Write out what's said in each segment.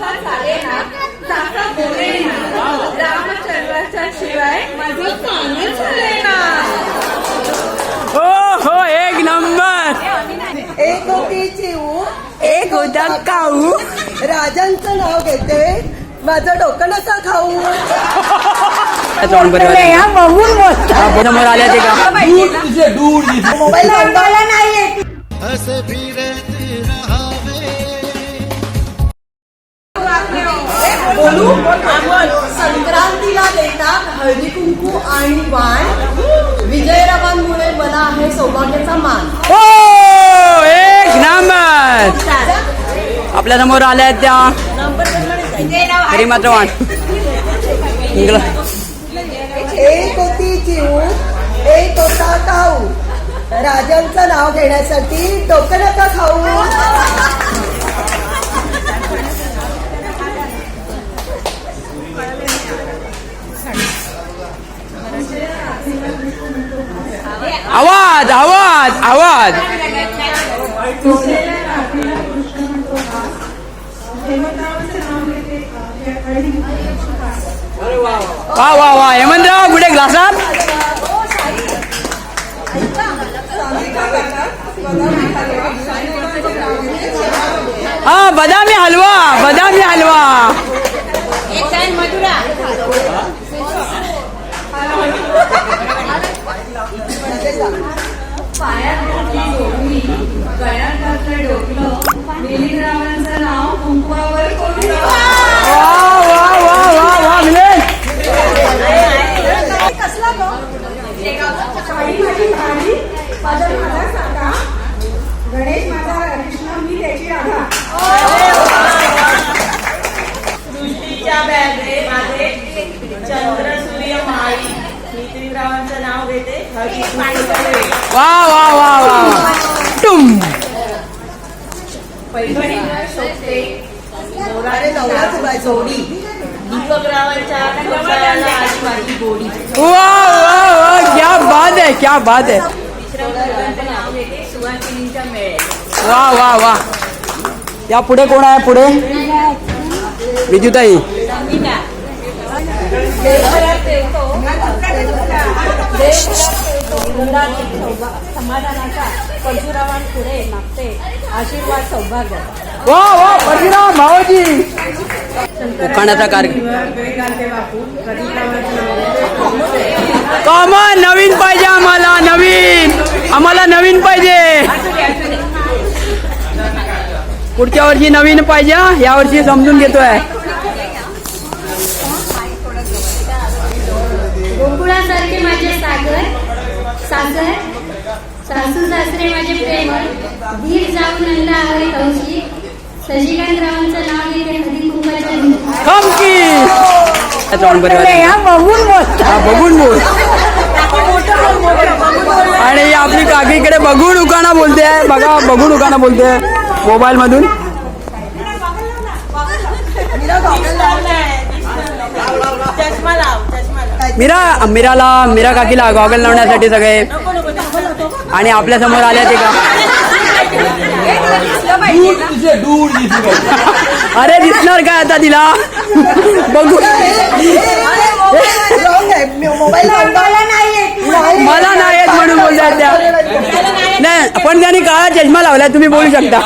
असा चालेना जाता बोलेना रामचंद्राच्या शिवाय माझं पाणी चालेना हो हो एक नंबर एक होती चिऊ एक होता काऊ राजांचं नाव घेते माझं डोकं नका खाऊ मोबाईल मला नाही येत हंस फिरत बोलू? संक्रांतीला देतात हळदी कुंकू आणि वाण. विजयरावांमुळे मला आहे सौभाग्याचा मान. हो एक नंबर. आपल्यासमोर आल्या आहेत त्या. तरी मात्र वाण. एक होती चिऊ एक होता काऊ. राजांचं नाव घेण्यासाठी डोकं नका खाऊ. आवाज आवाज आवाज. वा वा वा. हेमंतराव कुठे ग्लासात. हा बदामी हलवा बदामी हलवा. नितीनरावांचं नाव घेते. वा वा वा वा टुम. जोडी. माझी गोडी वा वा वा क्या बात है क्या बात है. नाव घेते मेळे वा वा वा. या पुढे कोण आहे पुढे? विद्युताई. समाधानाचा पुढे मागते आशीर्वाद सौभाग्य. वा वा परशुराम उखाण्याचा कार्यक्रम कॉमन नवीन पाहिजे आम्हाला नवीन. आम्हाला नवीन पाहिजे. पुढच्या वर्षी नवीन पाहिजे हा. या वर्षी समजून घेतोय. सागर सासू सासरे माझे प्रेम. धीर जाऊन आणला आहे हौशी नाव घेते हळदी कुंकाच्या दिवशी. खमकी तोंड बरे हा बघून बोल आणि आपली काकी इकडे बघून उकाना बोलते आहे. बघा बघून उकाना बोलते मोबाईल मधून चष्मा लाव चष्मा लाव. मीरा मीराला मीरा काकीला गॉगल लावण्यासाठी सगळे. आणि आपल्यासमोर आल्या ते का? अरे दिसणार काय आता तिला? बघू. मला नाही येत म्हणून बोलतात त्या. नाही पण त्यांनी काळा चष्मा लावलाय तुम्ही बोलू शकता.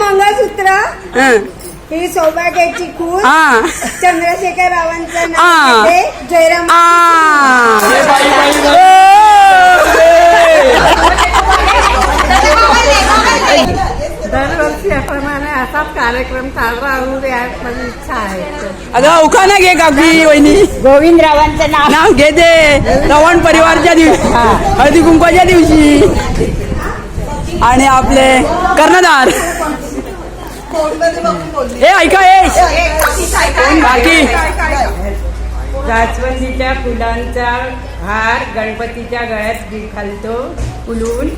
मंगळसूत्र. हं. ही सौभाग्याची हा चंद्रशेखर रावांचं. नाव घेते. जयराम आ. दरवर्षीप्रमाणे असाच कार्यक्रम चालू राहू दे आज माझी इच्छा आहे अगं उखाना घे काकी वहिनी गोविंदरावांचं नाव नाव घेते चव्हाण परिवारच्या दिवशी हळदी कुंकवाच्या दिवशी आणि आपले कर्णधार हे ऐका हे जास्वंदीच्या फुलांचा हार गणपतीच्या गळ्यात घालतो फुलून.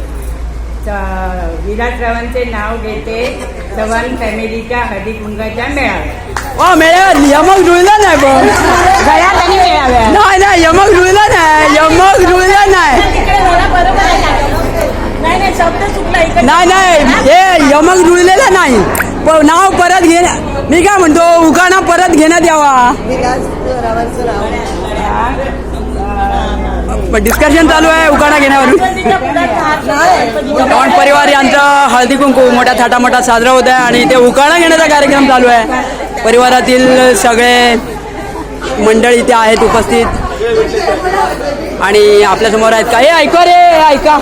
च- विलासरावांचे नाव घेते चव्हाण फॅमिलीच्या हळदी कुंकाच्या मेळाव्या वा मेळ्यात यमक जुळलं नाही पण गळ्यात आणि मेळाव्या नाही नाही यमक जुळलं नाही. यमक जुळलं नाही. नाही नाही शब्द चुकला इकडे. नाही नाही हे यमक जुळलेलं नाही. नाव परत घे मी काय म्हणतो उकाना परत घेण्यात यावा. डिस्कशन चालू आहे उकाडा घेण्यावरून चव्हाण परिवार यांचा हळदी कुंकू मोठ्या थाटामाटात साजरा होत आहे आणि ते उखाणा घेण्याचा कार्यक्रम चालू आहे. परिवारातील सगळे मंडळी इथे आहेत उपस्थित. आणि आपल्यासमोर आहेत का? हे ऐका रे ऐका.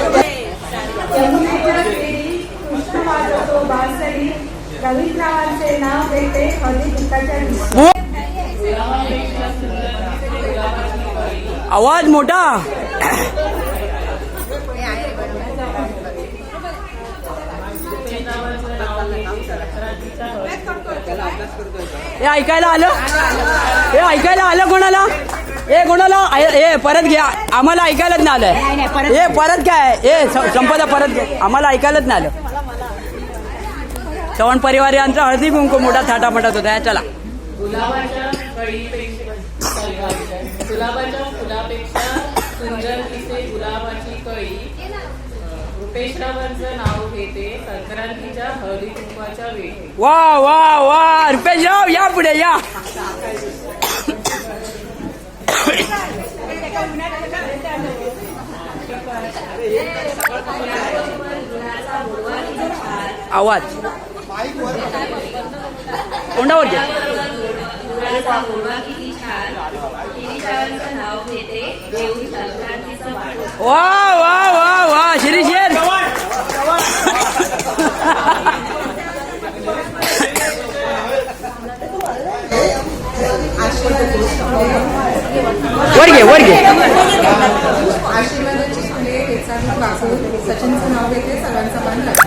नाव हळदी कुंकाच्या आवाज मोठा. हे ऐकायला आलं? हे ऐकायला आलं कोणाला? हे कोणाला? हे परत घ्या. आम्हाला ऐकायलाच नाही आलं. हे परत काय हे संपदा परत घ्या. आम्हाला ऐकायलाच नाही आलं. चव्हाण परिवार यांचा हळदी कुंकू मोठा थाटामाटात होता. चला. गुलाबाच्या कळीपेक्षा गुलाबाच्या फुलापेक्षा सुंदर दिसे गुलाबाची कळी. रुपेशरावांचं नाव घेते संक्रांतीच्या हळदी कुंकवाच्या वेळी. वा वा वा. रुपेशराव या पुढे या. आवाज. तोंडावर घ्या. वा वा वा वा शिरीष शेर. वर घे वर घे.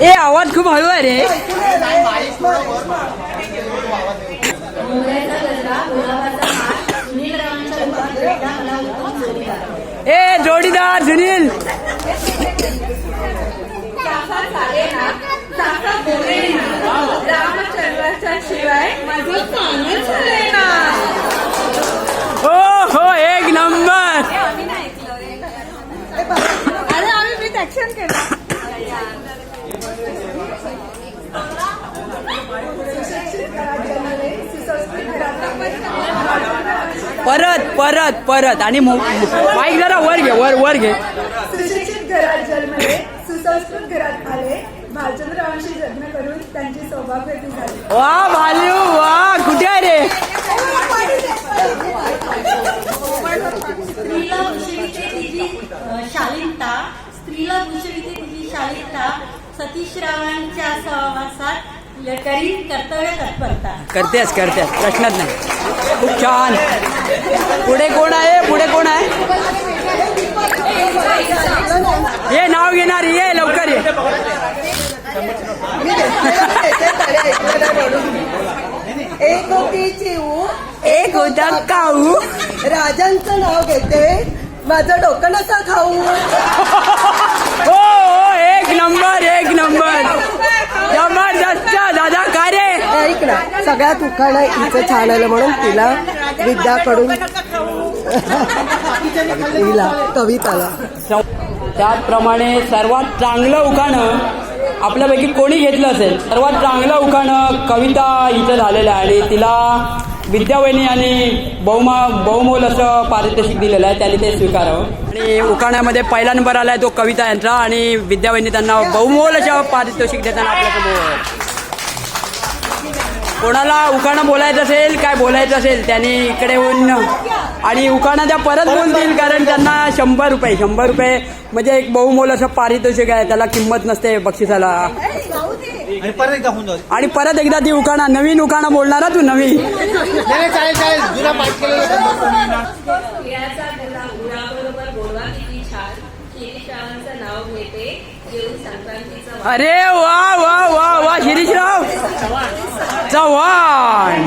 ए आवाज खूप हळू आहे रे. ए जोडीदार सुनील. रामचंद्राच्या शिवाय माझं कामच झालंय ना हो हो एक नंबर अरे आम्ही मी ऍक्शन केलं परत परत परत. आणि मो- माईक जरा वर घे वर वर घे. सुशिक्षित घरात जन्मले सुसंस्कृत घरात आले भालचंद्रावांशी लग्न करून त्यांची झाली. वा भालू वा कुठे आहे रे? स्त्रीला भूषविते तिची शालीनता. स्त्रीला भूषविते तिची शालीनता. सतीशरावांच्या सहवासात करी कर्तव्य तत्परता. करतेस करतेस. प्रश्नच नाही. खूप छान पुढे कोण आहे? पुढे कोण आहे? ये नाव घेणार ये लवकर ये. एक होती चिऊ एक होता काऊ. राजांचं नाव घेते. माझं डोकं नका खाऊ हो हो एक नंबर एक नंबर जबरदस्त दादा काय रे ऐक ना सगळ्यात उखाणं हिचं छान आलं म्हणून तिला विद्याकडून तिला कविताला. त्याचप्रमाणे सर्वात चांगलं उखाणं आपल्यापैकी कोणी घेतलं असेल? सर्वात चांगलं उखाणं कविता हिचं झालेलं आहे आणि तिला विद्यावहिनी आणि बहुमा बहुमोल असं पारितोषिक दिलेलं आहे त्यांनी ते स्वीकारावं. आणि उखाण्यामध्ये पहिला नंबर आला आहे तो कविता यांचा आणि विद्यावहिनी त्यांना बहुमोल असं पारितोषिक देताना आपल्यासमोर. कोणाला उखाणं बोलायचं असेल काय बोलायचं असेल त्यांनी इकडे येऊन आणि उखाणं त्या परत बोलतील कारण त्यांना शंभर रुपये शंभर रुपये म्हणजे एक बहुमोल असं पारितोषिक आहे त्याला किंमत नसते बक्षिसाला. आणि परत एकदा होऊन जाऊ दे. आणि परत एकदा ती उखाणा नवीन उखाणा बोलणार हा तू नवीन. नाही नाही, चालेल चालेल. जुना पाठ केलेला प्रियाचा गुला गुलाबरोबर गोडवा किती छान शिरीषरावांचं नाव घेते येऊन संक्रांतीचा अरे वा! Dawan!